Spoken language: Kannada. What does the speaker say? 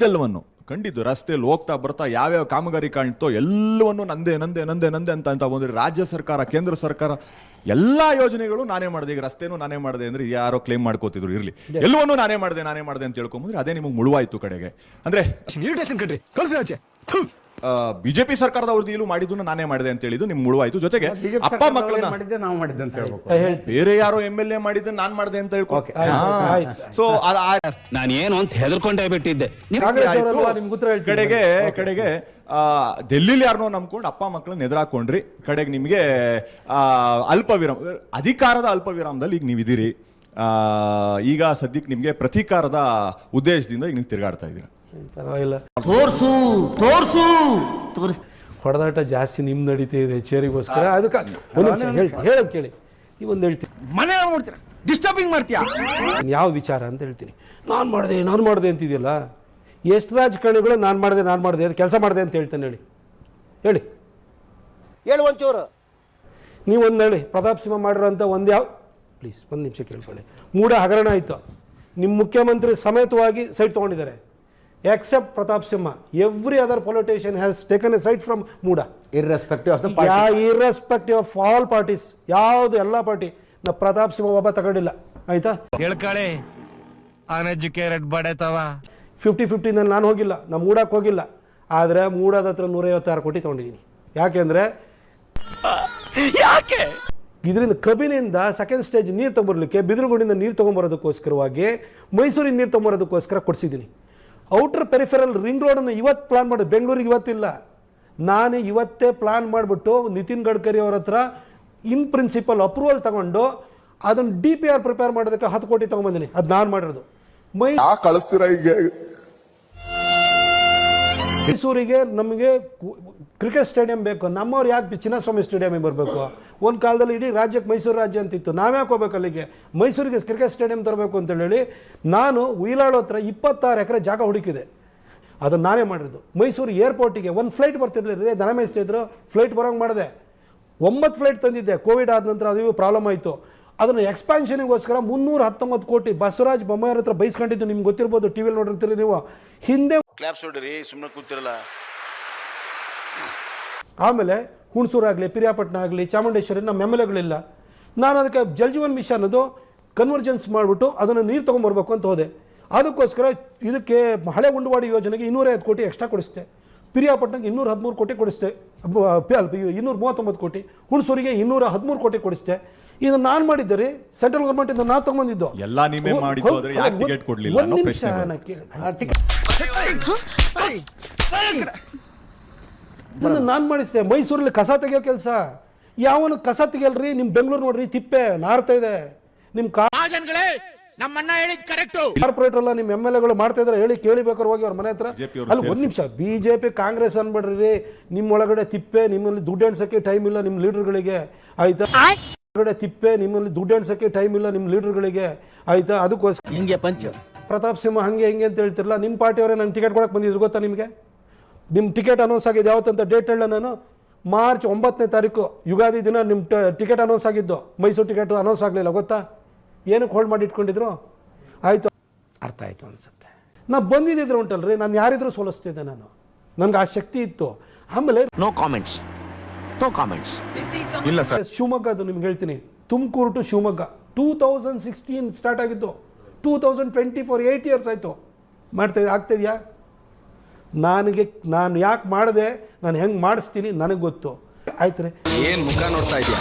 ಕಂಡಿದ್ದೆಲ್ಲವನ್ನು ಕಂಡಿದ್ದು ರಸ್ತೆಯಲ್ಲಿ ಹೋಗ್ತಾ ಬರ್ತಾ ಯಾವ್ಯಾವ ಕಾಮಗಾರಿ ಕಾಣ್ತೋ ಎಲ್ಲವನ್ನು ನಂದೇ ನಂದೇ ನಂದೇ ನಂದೇ ಅಂತ ಅಂತ ಬಂದ್ರೆ ರಾಜ್ಯ ಸರ್ಕಾರ ಕೇಂದ್ರ ಸರ್ಕಾರ ಎಲ್ಲಾ ಯೋಜನೆಗಳು ನಾನೇ ಮಾಡಿದೆ. ಈಗ ರಸ್ತೆನೂ ನಾನೇ ಮಾಡಿದೆ ಅಂದ್ರೆ ಯಾರೋ ಕ್ಲೇಮ್ ಮಾಡ್ಕೋತಿದ್ರು ಇರ್ಲಿ. ಎಲ್ಲವನ್ನೂ ನಾನೇ ಮಾಡಿದೆ ನಾನೇ ಮಾಡಿದೆ ಅಂತ ಹೇಳ್ಕೊಂಬಂದ್ರೆ ಅದೇ ನಿಮಗೆ ಮುಳುವಾಯ್ತು ಕಡೆಗೆ. ಅಂದ್ರೆ ಬಿಜೆಪಿ ಸರ್ಕಾರದ ಅವ್ರದ್ದು ಮಾಡಿದ್ದು ನಾನೇ ಮಾಡಿದೆ ಅಂತ ಹೇಳಿದ್ದು ನಿಮ್ ಮುಳುವಾಯ್ತು. ಜೊತೆಗೆ ಅಪ್ಪ ಮಕ್ಕಳನ್ನ ಮಾಡಿದ್ದೆ ನಾವು ಮಾಡಿದ್ದೆ ಅಂತ ಹೇಳ್ಬೇಕು. ಬೇರೆ ಯಾರೋ ಎಂ ಎಲ್ ಎ ಮಾಡಿದ್ದು ನಾನ್ ಮಾಡಿದೆ ಅಂತ ಹೇಳ್ಕೊ Okay. ಸೊ ನಾನು ಏನು ಅಂತ ಹೆದರ್ಕೊಂಡೇ ಬಿಟ್ಟಿದ್ದೆ. ಕಾಂಗ್ರೆಸ್ ಉತ್ತರ ಹೇಳ್ತೀನಿ ಕಡೆಗೆ ಕಡೆಗೆ ಆ, ಡೆಲ್ಲಿಲಿ ಯಾರನ್ನೋ ನಂಬ್ಕೊಂಡು ಅಪ್ಪ ಮಕ್ಕಳನ್ನ ಎದುರಾಕೊಂಡ್ರಿ ಕಡೆಗೆ ನಿಮಗೆ ಆ, ಅಲ್ಪ ವಿರಾಮ ಅಧಿಕಾರದ ಅಲ್ಪ ವಿರಾಮದಲ್ಲಿ ಈಗ ನೀವಿದ್ದೀರಿ. ಆ, ಈಗ ಸದ್ಯಕ್ಕೆ ನಿಮಗೆ ಪ್ರತೀಕಾರದ ಉದ್ದೇಶದಿಂದ ಈಗ ನೀವು ತಿರುಗಾಡ್ತಾ ಇದ್ದೀರಾ. ಪರವಾಗಿಲ್ಲ. ತೋರ್ಸು ತೋರ್ಸು. ತೋರಿಸ್ ಹೊಡೆದಾಟ ಜಾಸ್ತಿ ನಿಮ್ ನಡೀತಾ ಇದೆ ಚೇರಿಗೋಸ್ಕರ. ಅದಕ್ಕೆ ಒಂದು ಹೇಳ್ತೀನಿ ಹೇಳೋದು ಕೇಳಿ. ಒಂದು ಹೇಳ್ತೀನಿ. ಮನೆ ನೋಡ್ತೀರ? ಡಿಸ್ಟರ್ಬಿಂಗ್ ಮಾಡ್ತೀಯಾ? ಯಾವ ವಿಚಾರ ಅಂತ ಹೇಳ್ತೀನಿ. ನಾನು ಮಾಡಿದೆ ನಾನು ಮಾಡಿದೆ ಅಂತಿದೆಯಲ್ಲ? ಎಷ್ಟು ರಾಜಕಾರಣಿಗಳು ನಾನು ಮಾಡಿದೆ ನಾನು ಮಾಡಿದೆ ಅದು ಕೆಲಸ ಮಾಡಿದೆ ಅಂತ ಹೇಳ್ತೇನೆ ಹೇಳಿ. ಹೇಳಿ. ಹೇಳು ಒಂಚೂರು. ನೀವೊಂದು ಹೇಳಿ ಪ್ರತಾಪ್ ಸಿಂಹ ಮಾಡಿರೋಂಥ ಒಂದು ಯಾವ ಪ್ಲೀಸ್ ಒಂದು ನಿಮಿಷ ಕೇಳ್ಕೊಳ್ಳಿ. ಮೂಡ ಹಗರಣ ಆಯಿತು. ನಿಮ್ಮ ಮುಖ್ಯಮಂತ್ರಿ ಸಮೇತವಾಗಿ site ತೊಗೊಂಡಿದ್ದಾರೆ. Except Pratap Simha every other politician has taken a site from MUDA irrespective of the yeah irrespective of all parties ಯಾವುದು ಎಲ್ಲ ಪಾರ್ಟಿ ನಾ ಪ್ರತಾಪ್ ಸಿಂಹ ಒಬ್ಬ ತಗೊಂಡಿಲ್ಲ. ಆಯ್ತಾ? ಹೇಳ್ಕಾಳೆ ಅನ್ಎಜುಕೇಟೆಡ್ ಬಡತವ ಫಿಫ್ಟಿ ಫಿಫ್ಟಿನಲ್ಲಿ ನಾನು ಹೋಗಿಲ್ಲ. ನಾನು ಮೂಡಕ್ಕೆ ಹೋಗಿಲ್ಲ. ಆದರೆ ಮೂಡದ ಹತ್ರ ನೂರೈವತ್ತಾರು ಕೋಟಿ ತೊಗೊಂಡಿದ್ದೀನಿ. ಯಾಕೆಂದರೆ ಇದರಿಂದ ಕಬಿನಿಂದ ಸೆಕೆಂಡ್ ಸ್ಟೇಜ್ ನೀರು ತೊಗೊಂಬರ್ಲಿಕ್ಕೆ ಬಿದಿರುಗುಂಡಿಂದ ನೀರು ತೊಗೊಂಬರೋದಕ್ಕೋಸ್ಕರವಾಗಿ ಮೈಸೂರಿನ ನೀರು ತೊಗೊಂಬರೋದಕ್ಕೋಸ್ಕರ ಕೊಡಿಸಿದ್ದೀನಿ. ಔಟರ್ ಪೆರಿಫೆರಲ್ ರಿಂಗ್ ರೋಡನ್ನು ಇವತ್ತು ಪ್ಲಾನ್ ಮಾಡಿ. ಬೆಂಗಳೂರಿಗೆ ಇವತ್ತಿಲ್ಲ. ನಾನು ಇವತ್ತೇ ಪ್ಲಾನ್ ಮಾಡಿಬಿಟ್ಟು ನಿತಿನ್ ಗಡ್ಕರಿ ಅವ್ರ ಹತ್ರ ಇನ್ ಪ್ರಿನ್ಸಿಪಲ್ ಅಪ್ರೂವಲ್ ತಗೊಂಡು ಅದನ್ನು ಡಿ ಪಿ ಆರ್ ಪ್ರಿಪೇರ್ ಮಾಡೋದಕ್ಕೆ ಹತ್ತು ಕೋಟಿ ತಗೊಂಡ್ಬಂದಿನಿ ಅದು ನಾನು ಮಾಡಿರೋದು. ಮೈ ಕಳಿಸ್ತೀರಾ ಈಗ ಮೈಸೂರಿಗೆ ನಮಗೆ ಕ್ರಿಕೆಟ್ ಸ್ಟೇಡಿಯಂ ಬೇಕು. ನಮ್ಮವ್ರು ಯಾಕೆ ಚಿನ್ನಸ್ವಾಮಿ ಸ್ಟೇಡಿಯಮಿಗೆ ಬರಬೇಕು? ಒಂದು ಕಾಲದಲ್ಲಿ ಇಡೀ ರಾಜ್ಯಕ್ಕೆ ಮೈಸೂರು ರಾಜ್ಯ ಅಂತಿತ್ತು. ನಾವ್ಯಾಕೆ ಹೋಗ್ಬೇಕು ಅಲ್ಲಿಗೆ? ಮೈಸೂರಿಗೆ ಕ್ರಿಕೆಟ್ ಸ್ಟೇಡಿಯಂ ತರಬೇಕು ಅಂತೇಳಿ ನಾನು ಉಯಿಲಾಳು ಹತ್ರ ಇಪ್ಪತ್ತಾರು ಎಕರೆ ಜಾಗ ಹುಡುಕಿದೆ. ಅದನ್ನು ನಾನೇ ಮಾಡಿದ್ದು. ಮೈಸೂರು ಏರ್ಪೋರ್ಟಿಗೆ ಒಂದು ಫ್ಲೈಟ್ ಬರ್ತಿರ್ಲಿಲ್ಲ. ದನ ಮೇಯಿಸ್ತಿದ್ರು ಫ್ಲೈಟ್ ಬರೋಂಗೆ ಮಾಡಿದೆ. ಒಂಬತ್ತು ಫ್ಲೈಟ್ ತಂದಿದ್ದೆ. ಕೋವಿಡ್ ಆದ ನಂತರ ಅದು ಪ್ರಾಬ್ಲಮ್ ಆಯಿತು. ಅದನ್ನು ಎಕ್ಸ್ಪಾನ್ಷನಿಗೋಸ್ಕರ ಮುನ್ನೂರ ಹತ್ತೊಂಬತ್ತು ಕೋಟಿ ಬಸವರಾಜ್ ಬೊಮ್ಮಾಯಿ ಹತ್ರ ಬೈಸ್ಕೊಂಡಿದ್ದು. ನಿಮ್ಗೆ ಗೊತ್ತಿರ್ಬೋದು ಟಿ ವಿಲಿ ನೋಡಿರ್ತೀರಿ ನೀವು. ಹಿಂದೆ ಕ್ಲಾಪ್ಸ್ ಹೊಡ್ರಿ ಸುಮ್ಮನೆ ಕೂತಿರಲ್ಲ. ಆಮೇಲೆ ಹುಣಸೂರು ಆಗಲಿ ಪಿರಿಯಾಪಟ್ಟಣ ಆಗಲಿ, ಚಾಮುಂಡೇಶ್ವರಿ ನಮ್ಮ ಎಂ ಎಲ್ ನಾನು ಅದಕ್ಕೆ ಜಲ್ಜೀವನ್ ಮಿಷನ್ ಅದು ಕನ್ವರ್ಜೆನ್ಸ್ ಮಾಡಿಬಿಟ್ಟು ಅದನ್ನು ನೀರು ತೊಗೊಂಬರ್ಬೇಕು ಅಂತ ಹೋದೆ. ಅದಕ್ಕೋಸ್ಕರ ಇದಕ್ಕೆ ಹಳೆ ಉಂಡವಾಡಿ ಯೋಜನೆಗೆ ಇನ್ನೂರೈವತ್ತು ಕೋಟಿ ಎಕ್ಸ್ಟ್ರಾ ಕೊಡಿಸ್ತೆ ಪಿರಿಯಾಪಟ್ಟಣಕ್ಕೆ ಇನ್ನೂರ ಹದಿಮೂರು ಕೋಟಿ ಕೊಡಿಸ್ತೆ ಇನ್ನೂರ ಮೂವತ್ತೊಂಬತ್ತು ಕೋಟಿ. ಹುಣಸೂರಿಗೆ ಇನ್ನೂರ ಹದಿಮೂರು ಕೋಟಿ ಕೊಡಿಸ್ತೆ ಇದು ನಾನು ಮಾಡಿದ್ದರೆ ಸೆಂಟ್ರಲ್ ಸೆಂಟ್ರಲ್ ಗೌರ್ಮೆಂಟಿಂದ ನಾನು ತಗೊಂಡಿದ್ದು ಎಲ್ಲ ನೀವೇ ಮಾಡಿದ್ದು ಆದ್ರೆ ಯಾಕೆ ಟಿಕೆಟ್ ಕೊಡ್ಲಿಲ್ಲ? ಒಂದು ಅನ್ನೋ ನಿಮಿಷ ಪ್ರಶ್ನೆ ನಾನು ಕೇಳಿ. ಇದನ್ನು ನಾನು ಮಾಡಿಸ್ದೆ ಮೈಸೂರಲ್ಲಿ ಕಸ ತೆಗಿಯೋ ಕೆಲಸ. ಯಾವನು ಕಸ ತೆಗಿಯಲ್ರಿ? ನಿಮ್ಮ ಬೆಂಗಳೂರು ನೋಡ್ರಿ ತಿಪ್ಪೆ ನಾರ್ತಾ ಇದೆ. ನಿಮ್ಮ ನಮ್ಮನ್ನ ಹೇಳಿದ್ ಕರೆಕ್ಟ್. ಕಾರ್ಪೊರೇಟರ್ ಎಲ್ಲ ನಿಮ್ಮ ಎಂ ಎಲ್ ಎಗಳು ಮಾಡ್ತಾ ಇದ್ರೆ ಹೇಳಿ ಕೇಳಿಬೇಕಾರೆ ಹೋಗಿ ಅವ್ರ ಮನೆ ಹತ್ರ. BJP ಅಲ್ಲಿ ಒಂದ್ ನಿಮಿಷ ಬಿಜೆಪಿ ಕಾಂಗ್ರೆಸ್ ಅನ್ಬೇಡ್ರಿ. ನಿಮ್ಮ ಒಳಗಡೆ ತಿಪ್ಪೆ ನಿಮ್ಮಲ್ಲಿ ದುಡ್ಡು ಎಣ್ಸಕ್ಕೆ ಟೈಮ್ ಇಲ್ಲ ನಿಮ್ಮ ಲೀಡರ್ಗಳಿಗೆ ಆಯ್ತಾ? ಒಳಗಡೆ ತಿಪ್ಪೆ ನಿಮ್ಮಲ್ಲಿ ದುಡ್ಡು ಎಣ್ಸೋಕ್ಕೆ ಟೈಮ್ ಇಲ್ಲ ನಿಮ್ಮ ಲೀಡರ್ಗಳಿಗೆ ಆಯ್ತಾ? ಅದಕ್ಕೋಸ್ಕರ. ಹಿಂಗೆ ಪಂಚ? ಪ್ರತಾಪ್ ಸಿಂಹ ಹಂಗೆ ಹಿಂಗೆ ಅಂತ ಹೇಳ್ತಿರಲ್ಲ ನಿಮ್ಮ ಪಾರ್ಟಿಯವರೇ ನಂಗೆ ಟಿಕೆಟ್ ಕೊಡಕ್ಕೆ ಬಂದಿದ್ರು ಗೊತ್ತಾ ನಿಮಗೆ? ನಿಮ್ಮ ಟಿಕೆಟ್ ಅನೌನ್ಸ್ ಆಗಿದೆ ಯಾವತ್ತಂತ ಡೇಟ್ ಹೇಳ ನಾನು? ಮಾರ್ಚ್ ಒಂಬತ್ತನೇ ತಾರೀಕು ಯುಗಾದಿ ದಿನ ನಿಮ್ಮ ಟಿಕೆಟ್ ಅನೌನ್ಸ್ ಆಗಿದ್ದು. ಮೈಸೂರು ಟಿಕೆಟ್ ಅನೌನ್ಸ್ ಆಗಲಿಲ್ಲ ಗೊತ್ತಾ? ಏನಕ್ಕೆ ಹೋಲ್ಡ್ ಮಾಡಿ ಇಟ್ಕೊಂಡಿದ್ರು? ಆಯಿತು. ಅರ್ಥ ಆಯಿತು ಅನ್ಸುತ್ತೆ. ನಾ ಬಂದಿದ್ದಿದ್ರೆ ಉಂಟಲ್ರಿ ನಾನು ಯಾರಿದ್ರು ಸೋಲಿಸ್ತಿದ್ದೆ ನಾನು. ನನಗೆ ಆ ಶಕ್ತಿ ಇತ್ತು. ಆಮೇಲೆ ನೋ ಕಾಮೆಂಟ್ಸ್ ನೋ ಕಾಮೆಂಟ್ಸ್ ಇಲ್ಲ ಸರ್. ಶಿವಮೊಗ್ಗದು ನಿಮ್ಗೆ ಹೇಳ್ತೀನಿ. Tumakuru to Shivamogga. Two thousand sixteen start ಆಗಿದ್ದು. Two thousand twenty four eight years ಆಯಿತು. ಮಾಡ್ತಾ ಆಗ್ತಿದೆಯಾ ನನಗೆ ನಾನು ಯಾಕೆ ಮಾಡಿದೆ? ನಾನು ಹೆಂಗೆ ಮಾಡಿಸ್ತೀನಿ? ನನಗೆ ಗೊತ್ತು. ಆಯ್ತು ರೀ. ಏನು ಮುಖ ನೋಡ್ತಾ ಇದೀಯ?